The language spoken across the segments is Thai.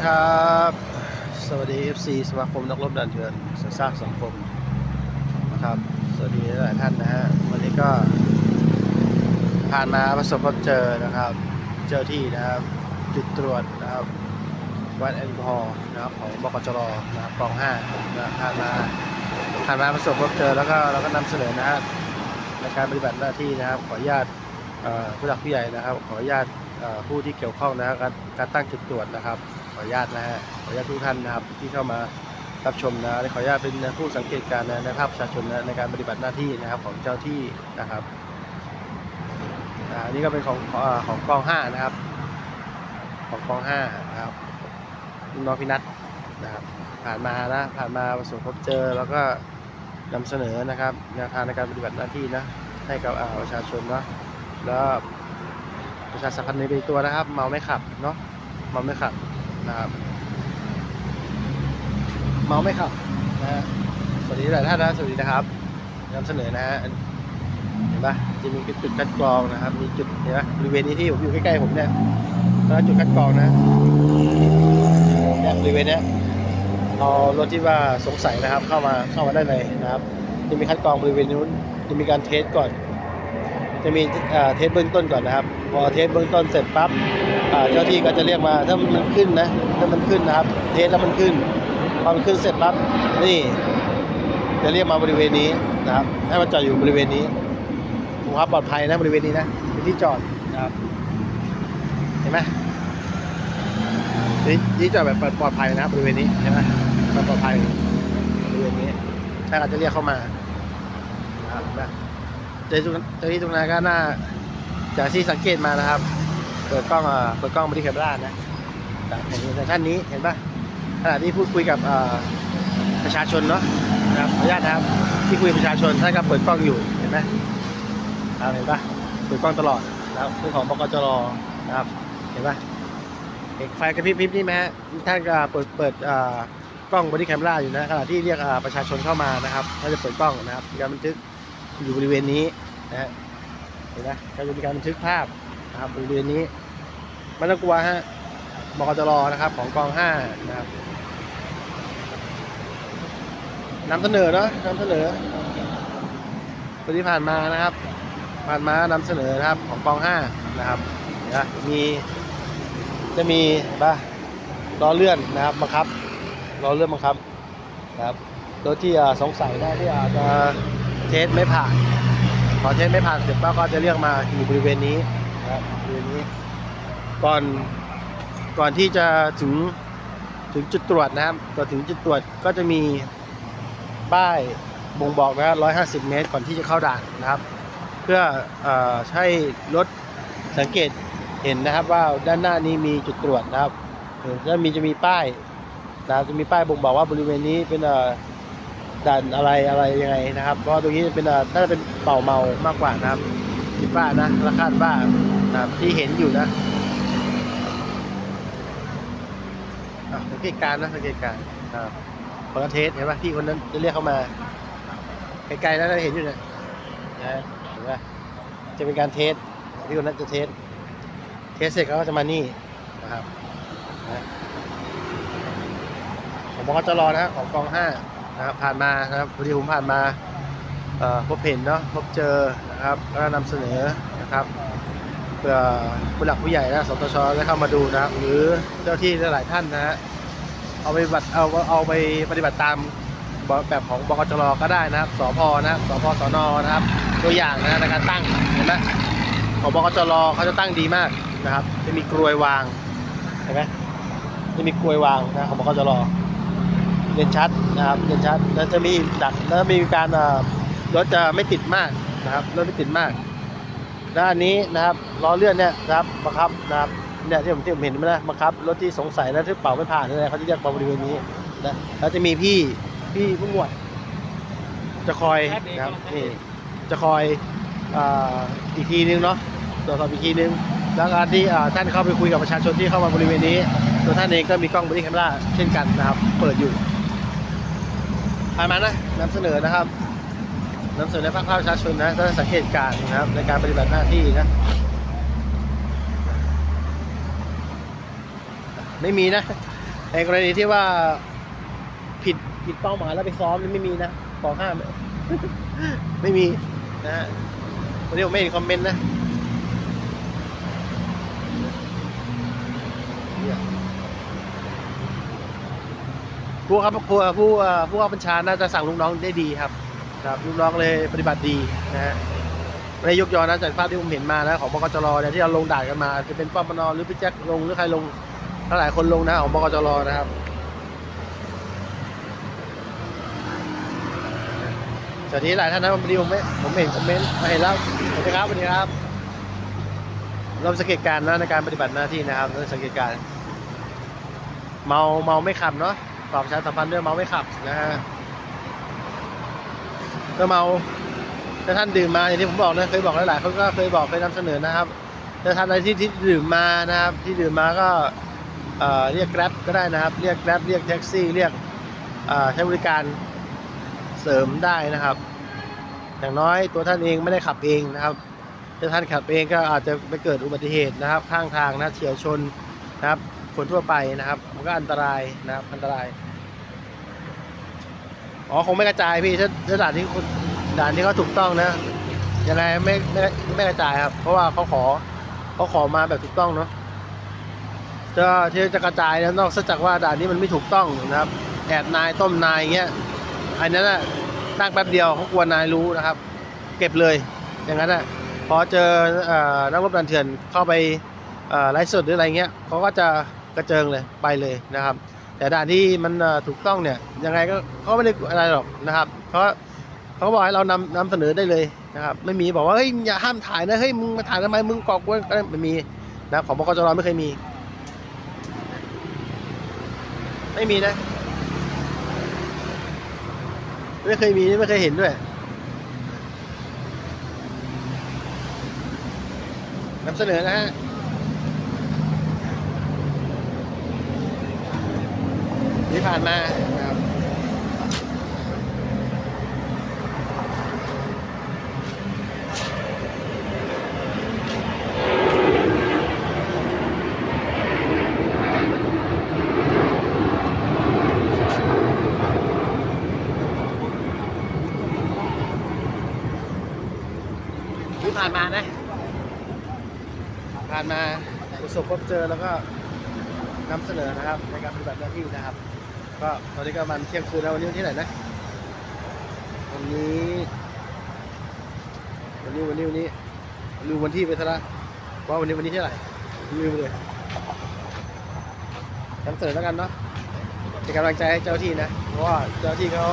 สวัสดีครับ สวัสดี FC สมาคมนักรบดันเถื่อนสร้างสังคมนะครับ สวัสดีหลายท่านนะฮะ วันนี้ก็ ผ่านมาประสบพบเจอนะครับ เจอที่นะครับ จุดตรวจนะครับ วัดแอลกอฮอล์นะครับของบกจรนะครับกองห้านะผ่านมา ผ่านมาประสบพบเจอแล้วก็เราก็นำเสนอนะฮะในการปฏิบัติหน้าที่นะครับ ขออนุญาตผู้หลักผู้ใหญ่นะครับ ขออนุญาตผู้ที่เกี่ยวข้องนะครับการตั้งจุดตรวจนะครับ ออนุญาตนะฮะขออนุญาตทุกท่านนะครับที่เข้ามารับชมนะขออนุญาตเป็นผู้สังเกตการณ์นะในภาพประชาชนนะในการปฏิบัติหน้าที่นะครับของเจ้าที่นะครับอ่าอันนี้ก็เป็นของของกองห้านะครับ ของกองห้านะครับน้องพินัทนะครับผ่านมานะผ่านมาประสบพบเจอแล้วก็นำเสนอนะครับแนวทางในการปฏิบัติหน้าที่นะให้กับประชาชนเนาะแล้วประชาสัมพันธ์ในตัวนะครับ เมาไม่ขับเนาะเมาไม่ขับ นะครับเมาไม่ขับนะฮะสวัสดีหลายท่านนะสวัสดีนะครับนำเสนอนะฮะเห็นปะจะมีจุดคัดกรองนะครับ มีจุดเห็นปะบริเวณนี้ที่ผมอยู่ใกล้ๆผมเนี่ยแล้วจุดคัดกรองนะเนี่ยบริเวณเนี้ยเอารถที่ว่าสงสัยนะครับ เข้ามาเข้ามาได้เลยนะครับจะมีคัดกรองบริเวณนู้นจะมีการเทสก่อน จะมีเทสเบื้องต้นก่อนนะครับ พอเทสเบื้องต้นเสร็จปั๊บ เจ้าที่ก็จะเรียกมาถ้ามันขึ้นนะถ้ามันขึ้นนะครับ เทสแล้วมันขึ้นพอมันขึ้นเสร็จปั๊บนี่ จะเรียกมาบริเวณนี้นะครับ ให้มันจอดอยู่บริเวณนี้ดูครับปลอดภัยนะบริเวณนี้นะเป็นที่จอดนะครับ เห็นไหมนี่ที่จอดแบบปลอดภัยนะครับบริเวณนี้เห็นไหมมันปลอดภัยบริเวณนี้ถ้าเราจะเรียกเข้ามานะครับนะเจ้าที่เจ้าที่ตรงนั้นก็น่าจากที่สังเกตมานะครับ เปิดกล้องอ่าเปิดกล้องบริเคมรานะเห็นท่านนี้เห็นปะขณะที่พูดคุยกับประชาชนเนาะนะครับขออนุญาตนะครับที่คุยประชาชนท่านก็เปิดกล้องอยู่เห็นไหมเห็นปะเปิดกล้องตลอดนะครับเรื่องของบกจรนะครับเห็นปะเห็นไฟกระพริบๆนี่ไหมท่านก็เปิดเปิดกล้องบอดี้แคมราอยู่นะขณะที่เรียกประชาชนเข้ามานะครับก็จะเปิดกล้องนะครับมีการบันทึกอยู่บริเวณนี้นะฮะเห็นไหมก็จะมีการบันทึกภาพนะครับบริเวณนี้ ไม่ต้องกลัวฮะบกจรนะครับของกองห้านะครับนำเสนอเนาะนำเสนอวันที่ผ่านมานะครับ ผ่านมานำเสนอนะครับของกองห้านะครับนะมีจะมีป่ะล้อเลื่อนนะครับบังคับล้อเลื่อนบังคับนะครับรถที่อ่าสงสัยนะที่อาจจะเทสไม่ผ่านพอเทสไม่ผ่านเสร็จป้าก็จะเรียกมาอยู่บริเวณนี้นะครับบริเวณนี้ ก่อนก่อนที่จะถึงถึงจุดตรวจนะครับก่อนถึงจุดตรวจก็จะมีป้ายบ่งบอกนะครับ150เมตรก่อนที่จะเข้าด่านนะครับ เพื่ออให้รถสังเกตเห็นนะครับว่าด้านหน้านี้มีจุดตรวจนะครับแล้วมีจะมีป้ายนะจะมีป้ายบ่งบอกว่าบริเวณนี้เป็นด่านอะไรอะไรยังไงนะครับ เพราะตรงนี้เป็นน่าจะเป็นเป่าเมามากกว่านะครับคิดว่านะและคาดว่านะครับที่เห็นอยู่นะ อะสั งเกตการนะสังเกตการณ์อ่าคนละเทสเห็นป่ะพี่คนนั้นจะเรียกเข้ามาไกลๆแล้วเราเห็นอยู่เนี่ยนะเห็นป่ะจะเป็นการเทสพี่คนนั้นจะเทสเทสเสร็จเขาก็จะมานี่นะครับนะของบกจรนะฮะของกองห้านะครับผ่านมานะครับพอดีผมผ่านมาพบเห็นเนาะพบเจอนะครับแล้วก็นำเสนอนะครับเพื่อผู้หลักผู้ใหญ่นะสตชได้เข้ามาดูนะครับหรือเจ้าที่หลายท่านนะฮะ เอาไปปฏิบัติเอาเอาไปปฏิบัติตามแบบของบกจรก็ได้นะครับสพนะครับสพสนนะครับ ตัวอย่างนะในการตั้งเห็นไหมของบกจรเขาจะตั้งดีมากนะครับ จะมีกลวยวางเห็นไหมจะมีกลวยวางนะของบกจรเด่นชัดนะครับเด่นชัดแล้วจะมีดักแล้วมีการรถจะไม่ติดมากนะครับรถไม่ติดมากด้านนี้นะครับล้อเลื่อนเนี่ยนะครับบังคับนะครับ เนี่ยที่ผมที่ผมเห็นนะบังคับรถที่สงสัยแล้วที่เป่าไม่ผ่านอะไรเขาจะเรียกมาบริเวณนี้นะแล้วจะมีพี่พี่ผู้หมวด จะคอยนะครับนี่จะคอยอ่าอีกทีนึงเนาะตรวจสอบอีกทีนึงแล้วการที่อ่าท่านเข้าไปคุยกับประชาชนที่เข้ามาบริเวณนี้ตัวท่านเองก็มีกล้องบอดี้แคมราเช่นกันนะครับ เปิดอยู่ผ่านมานะนำเสนอนะครับนำเสนอในภาคประชาชนนะต้องสังเกตการณ์นะครับในการปฏิบัติหน้าที่นะ ไม่มีนะในกรณีที่ว่าผิดผิดเป้าหมายแล้วไปซ้อมนี่ไม่มีนะกอห้ามไม่มีนะฮะวันนี้ผมไม่เห็นคอมเมนต์นะผู้ครับผู้ผู้เอ่อผู้ว่าบัญชาน่าจะสั่งลูกน้องได้ดีครับ ครับลูกน้องเลยปฏิบัติดีนะฮะไม่ได้ยกยอนะจากภาพที่ผมเห็นมานะของบกจรเนี่ยที่เราลงด่านกันมา จะเป็นป้อมปนหรือพี่แจ็คลงหรือใครลง ถ้าหลายคนลงนะของบกจรนะครับ สวัสดีหลายท่านนะวันนี้ผมไม่ผมเห็นคอมเมนต์มาเห็นแล้วสวัสดีครับสวัสดีครับ เริ่มสังเกตการณ์นะในการปฏิบัติหน้าที่นะครับเริ่มสังเกตการณ์เมาเมาไม่ขับเนาะตอบชาสัมพันธ์ด้วยเมาไม่ขับนะฮะถ้าเมาถ้าท่านดื่มมาอย่างที่ผมบอกนะเคยบอกหลายๆคนก็เคยบอกเคยนำเสนอนะครับถ้าท่านอะไรที่ที่ดื่มมานะครับ ที่ดื่มมาก็ เเรียกแกร็บก็ได้นะครับ เรียกแกร็บเรียกแท็กซี่ เรียกใช้บริการเสริมได้นะครับ อย่างน้อยตัวท่านเองไม่ได้ขับเองนะครับถ้าท่านขับเองก็อาจจะไปเกิดอุบัติเหตุนะครับ ข้างทางนะเฉียวชนนะครับ คนทั่วไปนะครับ มันก็อันตรายนะครับ อันตราย อ๋อคงไม่กระจายพี่ถ้าถ้าด่านที่ด่านที่เขาถูกต้องนะยังไงไม่ไม่ไม่กระจายครับ เพราะว่าเขาขอเขาขอมาแบบถูกต้องเนาะ จะที่จะกระจายนะนอกจากว่าด่านนี้มันไม่ถูกต้องนะครับ แอบนายต้มนายอย่างเงี้ยอันนั้นน่ะตั้งแป๊บเดียวเขากลัวนายรู้นะครับ เก็บเลยอย่างนั้นน่ะพอเจออ่อนักรบดันเถื่อนเข้าไปไลฟ์สดหรืออะไรเงี้ยเขาก็จะกระเจิงเลยไปเลยนะครับ แต่ด่านที่มันถูกต้องเนี่ยยังไงก็เขาไม่ได้อะไรหรอกนะครับเพราะเขาบอกให้เรานำนำเสนอได้เลยนะครับ ไม่มีบอกว่าเฮ้ยอย่าห้ามถ่ายนะเฮ้ยมึงมาถ่ายทำไมมึงก่อกวนอะไรไม่มีนะของบกจรไม่เคยมี ไม่มีนะ ไม่เคยมีไม่เคยเห็นด้วย นำเสนอนะฮะที่ผ่านมานะครับที่ผ่านมานะ ผ่านมาประสบ พบเจอแล้วก็นำเสนอนะครับ ในการปฏิบัติหน้าที่นะครับ ก็ตอนนี้ก็มันเที่ยงคืนแล้ววันนี้วันที่ไหนนะวันนี้วันนี้วันนี้วันนี้ลืมวันที่ไปซะละว่าวันนี้วันนี้เท่าไหร่ลืมเลยนำเสนอแล้วกันเนาะเป็นกำลังใจให้เจ้าที่นะ เพราะว่าเจ้าที่เขา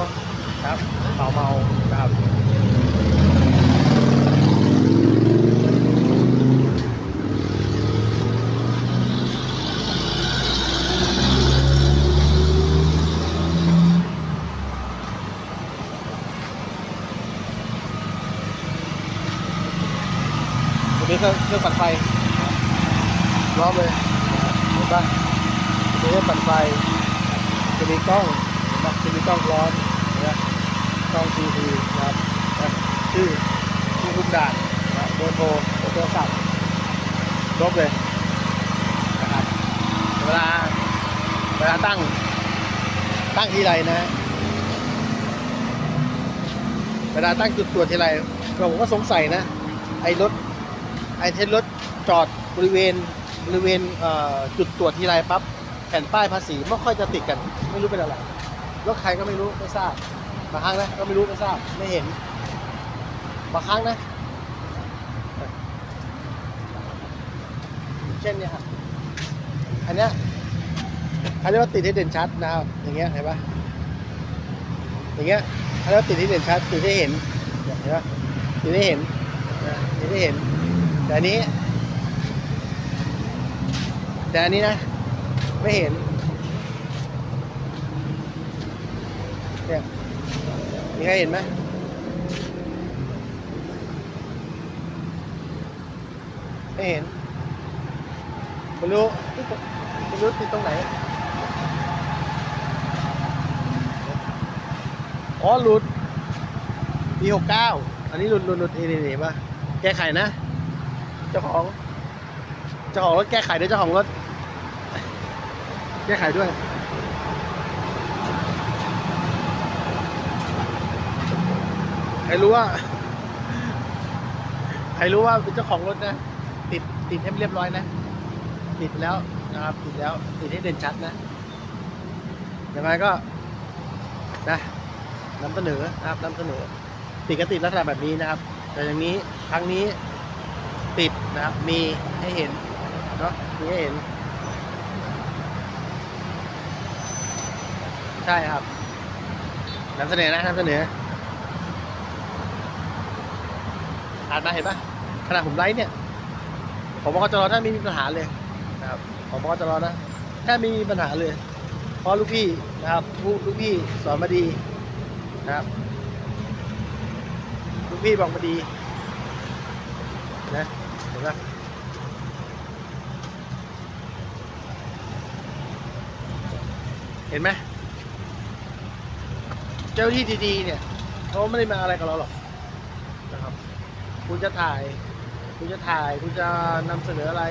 ครับเมาเมานะครับ เครื่องเครื่องปั่นไฟรอบเลยเห็นปะตัวนี้ปั่นไฟจะมีกล้องนะจะมีกล้องร้อนนะกล้องทีวีนะครับชื่อชื่อทุกด่านนะเบอร์โทรโทรศัพท์ครบเลยนะครับเวลาเวลาตั้งตั้งทีไรนะเวลาตั้งจุดตรวจทีไรผมก็สงสัยนะ ไอ้รถ ไอเทนรถจอดบริเวณบริเวณจุดตรวจทีไรปั๊บแผ่นป้ายภาษีไม่ค่อยจะติดกัน ไม่รู้เป็นอะไรรถใครก็ไม่รู้ไม่ทราบบางครั้งนะก็ไม่รู้ไม่ทราบไม่เห็นบางครั้งนะ เช่นเนี้ยครับอันเนี้ยเขาเรียกว่าติดให้เด่นชัดนะครับ อย่างเงี้ยเห็นปะอย่างเงี้ยเขาเรียกว่าติดให้เด่นชัดติดให้เห็นเห็นปะติดให้เห็นติดให้เห็น แต่อันนี้ แต่อันนี้นะ ไม่เห็นเนี่ยมีใครเห็นไหมไม่เห็นไม่รู้ไม่รู้ติดตรงไหน อ๋อหลุดปีหกเก้าอันนี้หลุดหลุดหลุดนี่นี่นี่ป่ะแก้ไขนะ จ้าของ เจ้าของรถแก้ไขด้วยเจ้าของรถ แก้ไขด้วยใครรู้ว่าใครรู้ว่าเป็นเจ้าของรถนะ ติดติดให้เรียบร้อยนะ ติดแล้วนะครับ ติดแล้ว ติดให้เด่นชัดนะยังไงก็นะนำเสนอนะครับนำเสนอติดก็ติดลักษณะแบบนี้นะครับ แต่อย่างนี้ครั้งนี้ ติดนะครับ มีให้เห็นเนาะมีให้เห็น ใช่ครับนำเสนอนะนำเสนออ่านมาเห็นปะขณะผมไลฟ์เนี่ยผมบอกจะรอถ้าไม่มีปัญหาเลยนะครับผมบอกจะรอนะถ้าไม่มีปัญหาเลย เพราะลูกพี่นะครับลูกลูกพี่สอนมาดีนะครับ ลูกพี่บอกมาดี เห็นปะเห็นไหมเจ้าที่ดีๆเนี่ยเขาไม่ได้มาอะไรกับเราหรอกนะครับ คุณจะถ่าย คุณจะถ่าย คุณจะนำเสนออะไร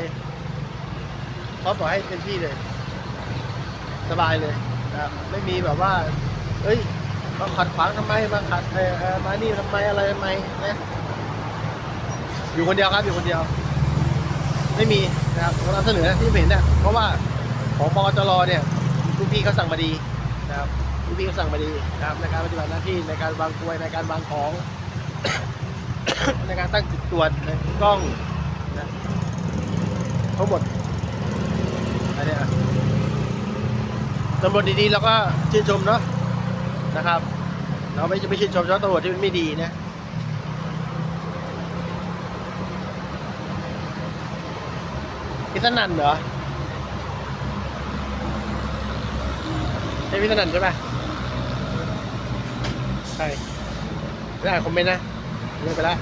เขาปล่อยให้เต็มที่เลย สบายเลยนะครับไม่มีแบบว่า เอ้ยมาขัดขวางทำไมมาขัดเออมานี่ทำไมอะไรทำไมนะ อยู่คนเดียวครับอยู่คนเดียว ไม่มีนะครับผมนำเสนอที่เห็นเนี่ยเพราะว่าของปจรเนี่ยลูกพี่เขาสั่งมาดีนะครับลูกพี่เขาสั่งมาดีนะครับในการปฏิบัติหน้าที่ในการวางกลวยในการวางของ ในการตั้งจุดตรวจในกล้องนะทั้งหมดอันเนี้ยตำรวจดีๆเราก็ชื่นชมเนาะนะครับ เราไม่จะไม่ชื่นชมเฉพาะตำรวจที่มันไม่ดีนะ พิธนันเหรอใช่พิธนันใช่ไหมใช่ไม่ได้คอมเมนต์นะเลิกไปล้ว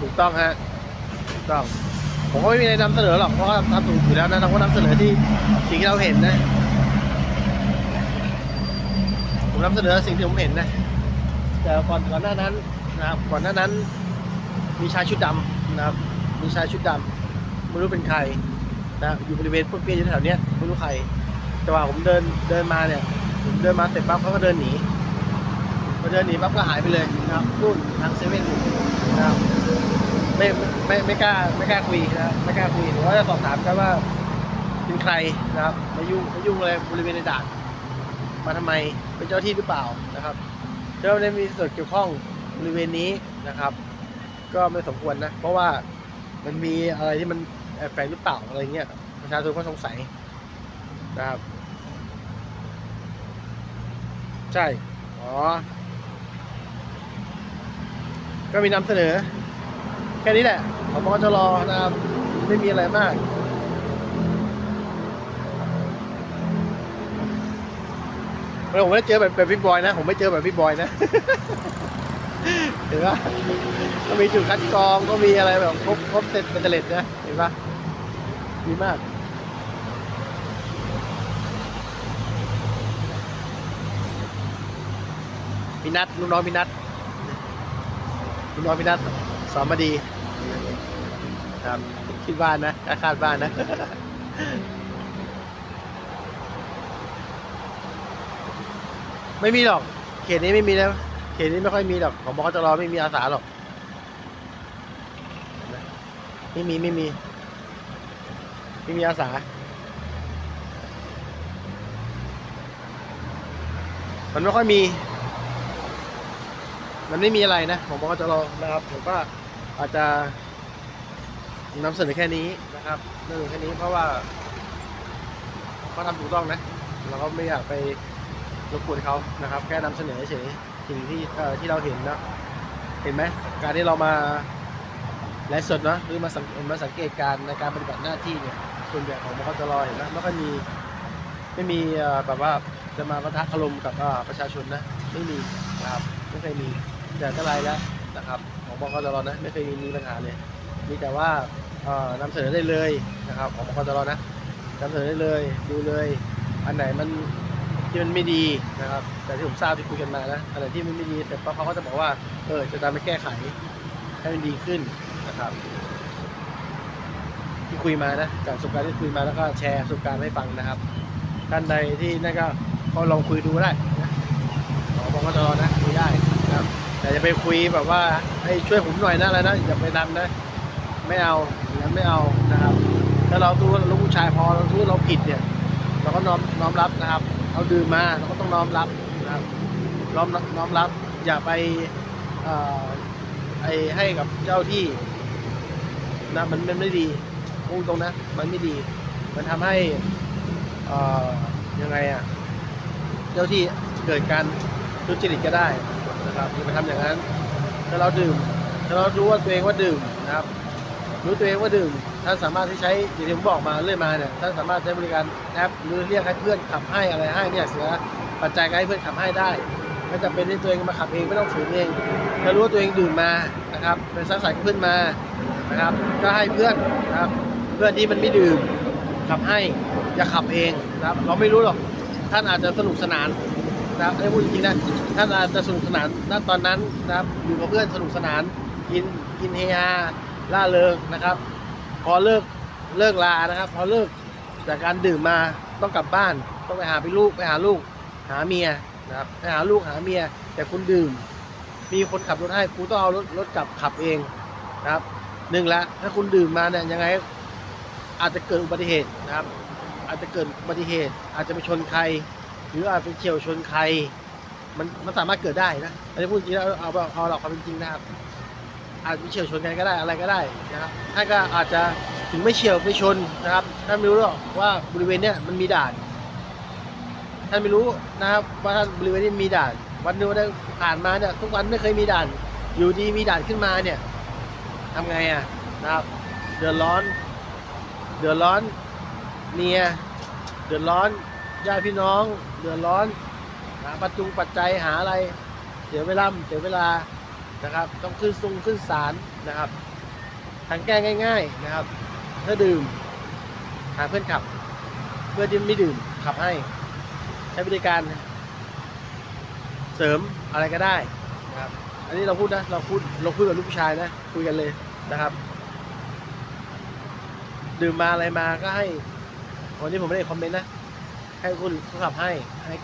ถูกต้องฮะถูกต้อง ผมก็ไม่มีอะไรนำเสนอหรอก เพราะว่าทำถูกอยู่แล้วนะเราก็นำเสนอที่สิ่งที่เราเห็นนะ ผมนำเสนอสิ่งที่ผมเห็นนะ แต่ก่อนก่อนหน้านั้นนะครับ ก่อนหน้านั้น มีชายชุดดำนะครับ มีชายชุดดำไม่รู้เป็นใครนะอยู่บริเวณพุ่นเปี้ยนอยู่แถวเนี้ยไม่รู้ใคร แต่ว่าผมเดินเดินมาเนี่ยผมเดินมาเสร็จปั๊บเขาก็เดินหนีพอเดินหนีปั๊บก็หายไปเลยนะครับนู่นทางเซเว่นนะครับไม่ไม่ไม่กล้าไม่กล้าคุยนะไม่กล้าคุยหรือว่าจะสอบถามกันว่าเป็นใครนะครับมายุ่งมายุ่งอะไรบริเวณในด่าน มาทำไมเป็นเจ้าที่หรือเปล่านะครับเจ้าหน้มีส่วนเกี่ยวข้องบริเวณนี้นะครับ ก็ไม่สมควรนะ เพราะว่ามันมีอะไรที่มันแอบแฝงหรือเปล่าอะไรเงี้ยประชาชนก็สงสัยนะครับ ใช่ อ๋อ ก็มีนำเสนอ แค่นี้แหละผมก็จะรอนะครับ ไม่มีอะไรมาก ผมไม่ได้เจอแบบแบบพี่บอยนะ ผมไม่เจอแบบพี่บอยนะ เห็นปะก็มีจุดคัดกรองก็มีอะไรแบบครบครบเสร็จเป็นเตล็ดนะเห็นปะดีมากพี่นัทลูกน้องพี่นัทลูกน้องพี่นัทสอนมาดี ครับคิดบ้านนะคาดบ้านนะ ไม่มีหรอก เขตนี้ไม่มีแล้วเขตนี้ไม่ค่อยมีหรอกของบกจรไม่มีอาสาหรอกไม่มีไม่มี ไม่มีอาสา มันไม่ค่อยมี มันไม่มีอะไรนะของบกจรนะครับผมก็อาจจะนำเสนอแค่นี้นะครับนำเสนอแค่นี้เพราะว่าเขาทำถูกต้องนะเราก็ไม่อยากไป รบกวนเขานะครับ แค่นำเสนอเฉยสิ่งที่เอ่อที่เราเห็นนะเห็นไหมการที่เรามาไลฟ์สดนะหรือมาสังมาสังเกตการในการปฏิบัติหน้าที่เนี่ยส่วนใหญ่ของบกจรเห็นไหมไม่ค่อยมีไม่มีแบบว่าจะมาปะทะคารมกับประชาชนนะไม่มีนะครับไม่เคยมีแต่ก็ไรแล้วนะครับ ของบกจรนะไม่เคยมีมีปัญหาเลย มีแต่ว่าเอ่อนำเสนอได้เลยนะครับ ของบกจรนะนำเสนอได้เลยดูเลย อันไหนมัน ที่มันไม่ดีนะครับ แต่ที่ผมทราบที่คุยกันมานะอะไรที่มันไม่ดีแต่ปั๊บเขาก็จะบอกว่าเออจะตามไปแก้ไขให้มันดีขึ้นนะครับ ที่คุยมานะจากประสบการณ์ที่คุยมาแล้วก็แชร์ประสบการณ์ให้ฟังนะครับท่านใดที่นั่นก็ก็ลองคุยดูได้นะขอบอกว่าตลอดนะคุยได้นะครับแต่จะไปคุยแบบว่าให้ช่วยผมหน่อยนะอะไรนะอย่าไปดันนะไม่เอาอย่างไม่เอานะครับถ้าเราดูว่าลูกผู้ชายพอเรารู้เราผิดเนี่ย เราก็น้อมน้อมรับนะครับ เราดื่มมาเราก็ต้องน้อมรับนะครับน้อมน้อมรับอย่าไปไอให้กับเจ้าที่นะมันมันไม่ดีพูดตรงนะมันไม่ดี มันทำให้ยังไงอะเจ้าที่เกิดการทุจริตก็ได้นะครับอย่าไปทำอย่างนั้นถ้าเราดื่มถ้าเรารู้ว่าตัวเองว่าดื่มนะครับ รู้ตัวเองว่าดื่มท่านสามารถที่ใช้อย่างที่ผมบอกมาเรื่อยมาเนี่ยท่านสามารถใช้บริการแอปหรือเรียกให้เพื่อนขับให้อะไรให้เนี่ยเสียปัจจัยก็ให้เพื่อนขับให้ได้ไม่จำเป็นที่ตัวเองมาขับเองไม่ต้องฝืนเองถ้ารู้ว่าตัวเองดื่มมานะครับเป็นสักสายกับเพื่อนมานะครับก็ให้เพื่อนนะครับเพื่อนที่มันไม่ดื่มขับให้อย่าขับเองนะครับเราไม่รู้หรอกท่านอาจจะสนุกสนานนะครับไอ้พูดจริงนะท่านอาจจะสนุกสนานณตอนนั้นนะครับอยู่กับเพื่อนสนุกสนานกินกินเฮฮา ล่าเริงนะครับ พอเลิกเลิกลานะครับ พอเลิกจากการดื่มมาต้องกลับบ้าน ต้องไปหาไปลูกไปหาลูก หาเมียนะครับไปหาลูกหาเมีย แต่คุณดื่ม มีคนขับรถให้คุณต้องเอารถรถกลับขับเองนะครับหนึ่งละถ้าคุณดื่มมาเนี่ยยังไง อาจจะเกิดอุบัติเหตุนะครับ อาจจะเกิดอุบัติเหตุ อาจจะไปชนใคร หรืออาจไปเฉี่ยวชนใคร มันมันสามารถเกิดได้นะอันนี้พูดจริงแล้วเอาเอาเอาหลักความเป็นจริงนะครับ อาจจะเฉียวชนกันก็ได้อะไรก็ได้นะครับท่านก็อาจจะถึงไม่เฉียวไม่ชนนะครับท่านไม่รู้หรอกว่าบริเวณเนี้ยมันมีด่านท่านไม่รู้นะครับว่าท่านบริเวณนี้มีด่าน วันนึงวันผ่านมาเนี่ยทุกวันไม่เคยมีด่าน อยู่ดีมีด่านขึ้นมาเนี่ยทำไงอะนะครับ เดือดร้อน เดือดร้อนเมียเดือดร้อนญาติพี่น้อง เดือดร้อนหาปัจจุปัจจัยหาอะไร เสียเวลาเสียเวลา นะครับ ต้องขึ้นทรงขึ้นศาลนะครับทางแก้ง่าย ๆนะครับ ถ้าดื่มหาเพื่อนขับ เพื่อนที่ไม่ดื่มขับให้ ใช้บริการเสริมอะไรก็ได้นะครับ อันนี้เราพูดนะเราพูดเราคุยกับลูกผู้ชายนะคุยกันเลยนะครับ ดื่มมาอะไรมาก็ให้วันนี้ผมไม่ได้คอมเมนต์นะให้คุณเขาขับให้ให้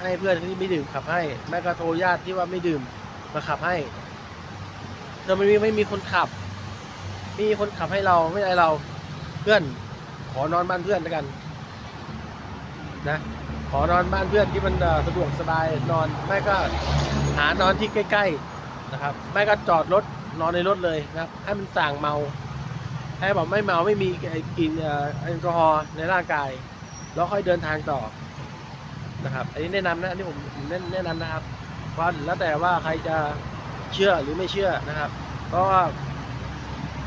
ให้เพื่อนที่ไม่ดื่มขับให้แม่ก็โทรญาติที่ว่าไม่ดื่มมาขับให้ แต่มันมีไม่มีคนขับมีคนขับให้เราไม่ใช่เราเพื่อน ขอนอนบ้านเพื่อนแล้วกัน นะ ขอนอนบ้านเพื่อนที่มันสะดวกสบายนอนไม่ก็หานอนที่ใกล้ ๆนะครับ ไม่ก็จอดรถนอนในรถเลยนะครับ ให้มันต่างเมาให้บอกไม่เมาไม่มีไอ้กลินเอ่อแอลกอฮอล์ในร่างกาย แล้วค่อยเดินทางต่อนะครับ อันนี้แนะนำนะอันนี้ผมแนะแนะนำนะครับเพราะแล้วแต่ว่าใครจะ เชื่อหรือไม่เชื่อนะครับ เพราะว่า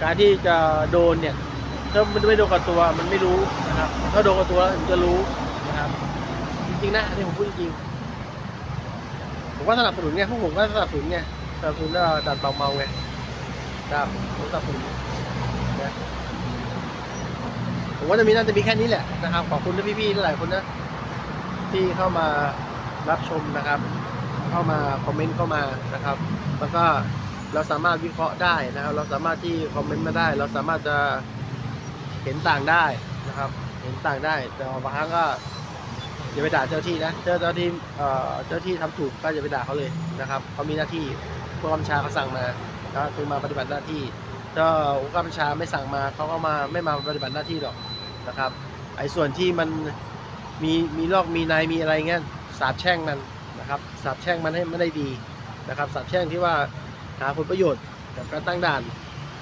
การที่จะโดนเนี่ยถ้ามันไม่โดนกับตัวมันไม่รู้นะครับ ถ้าโดนกับตัวแล้วถึงจะรู้นะครับ จริงๆนะอันนี้ผมพูดจริงๆผมก็สนับสนุนไงพวกผมก็สนับสนุนไงสนับสนุนว่าดัดเบาเมาไงครับผมสนับสนุนนะผมว่าจะมีน่าจะมีแค่นี้แหละนะครับ ขอบคุณที่พี่ๆหลายๆคนนะที่เข้ามารับชมนะครับ เข้ามาคอมเมนต์เข้ามานะครับ แล้วก็เราสามารถวิเคราะห์ได้นะครับ เราสามารถที่คอมเมนต์มาได้ เราสามารถจะเห็นต่างได้นะครับ เห็นต่างได้ แต่บางครั้งก็อย่าไปด่าเจ้าที่นะ เจ้าเจ้าที่เอ่อเจ้าที่ทำถูกก็อย่าไปด่าเขาเลยนะครับเขามีหน้าที่ผู้กำกับบัญชาเขาสั่งมาแล้วคือมาปฏิบัติหน้าที่ถ้าผู้กำชาไม่สั่งมาเขาก็มาไม่มาปฏิบัติหน้าที่หรอกนะครับ ไอ้ส่วนที่มันมีมีลอกมีในมีอะไรเงี้ยสาบแช่งมัน นะครับสาบแช่งมันให้ไมันได้ดีนะครับสาบแช่งที่ว่าหาผลประโยชน์กับการตั้งด่าน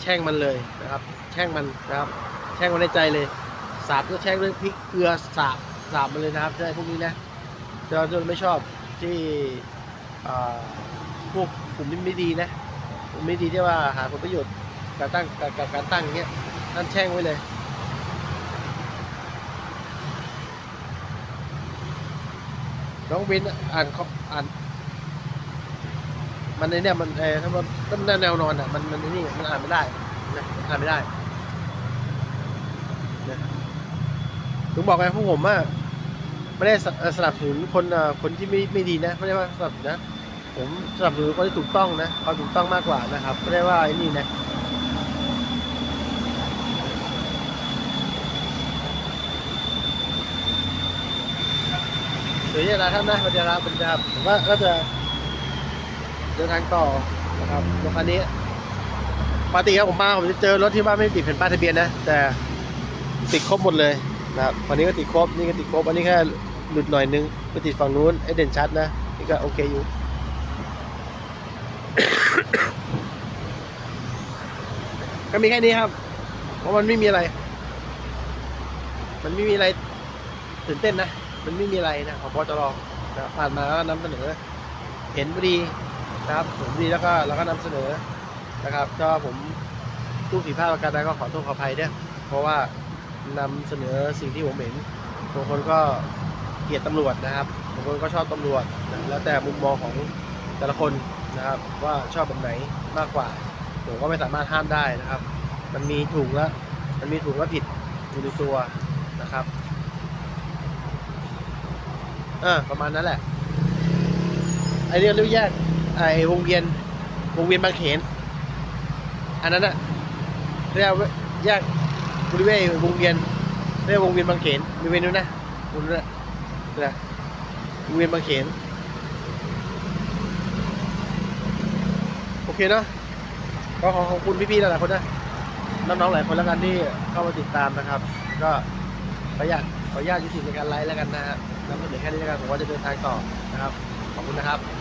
แช่งมันเลยนะครับ แช่งมันนะครับ แช่งมันในใจเลยสาบก็แช่งด้วยพริกเกลือสาบสาบมันเลยนะครับใช่พวกนี้นะเราจะไม่ชอบที่พวกกลุ่มที่ไม่ดีนะกลุ่มไม่ดีที่ว่าหาผลประโยชน์การตั้งกับการตั้งอย่างเงี้ยนั่นแช่งไว้เลย น้องวินอ่านเขาอ่าน มันในเนี่ยมันเออถ้ามันต้นแนวนอนอะ มันมันนี่มันอ่านไม่ได้นะอ่านไม่ได้นะถึงบอกไงพวกผมอะไม่ได้สนับสนุนคนคนที่ไม่ไม่ดีนะไม่ได้ว่าสนับสนุนนะ ผมสนับสนุนคนที่ถูกต้องนะความถูกต้องมากกว่านะครับไม่ได้ว่าไอ้นี่นะ เดี๋ยวจะนะท่านนะบรรยากาศบรรยาผมว่าก็จะเดินทางต่อนะครับรถคันนี้ปกติครับผมมาผมจะเจอรถที่ว่าไม่ติดแผ่นป้ายทะเบียนนะ แต่ติดครบหมดเลยนะครับวันนี้ก็ติดครบนี่ก็ติดครบอันนี้แค่หลุดหน่อยนึงไปติดฝั่งนู้นไอเด่นชัดนะนี่ก็โอเคอยู่ก็มีแค่นี้ครับ เพราะมันไม่มีอะไร มันไม่มีอะไรตื่นเต้นนะ มันไม่มีอะไรนะของปจรนะผ่านมาก็นำเสนอ เห็นพอดีนะครับเห็นพอดีแล้วก็เราก็นำเสนอนะครับก็ผมตู้ผิดพลาดประการใดก็ขอโทษขออภัยด้วยเพราะว่านำเสนอสิ่งที่ผมเห็นบางคนก็เกลียดตำรวจนะครับบางคนก็ชอบตำรวจแล้วแต่มุมมองของแต่ละคนนะครับ ว่าชอบแบบไหนมากกว่าผมก็ไม่สามารถห้ามได้นะครับ มันมีถูกและมันมีถูกและผิดอยู่ในตัวนะครับ เออประมาณนั้นแหละไอเรียกเรียกแยกไอวงเวียนวงเวียนบางเขน อันนั้นอะเรียกว่าแยกบริเวณวงเวียนเรียกวงเวียนบางเขนบริเวณนู้นนะบนนู้นนะนะวงเวียนบางเขนโอเคเนาะก็ขอขอบคุณพี่ๆหลายๆคนนะน้องๆหลายคนแล้วกันที่เข้ามาติดตามนะครับ ก็ขออนุญาตขออนุญาตยุติในการไลฟ์แล้วกันนะฮะ ก็เสนอแค่นี้แล้วกันผมว่าจะเดินทางต่อนะครับ ขอบคุณนะครับ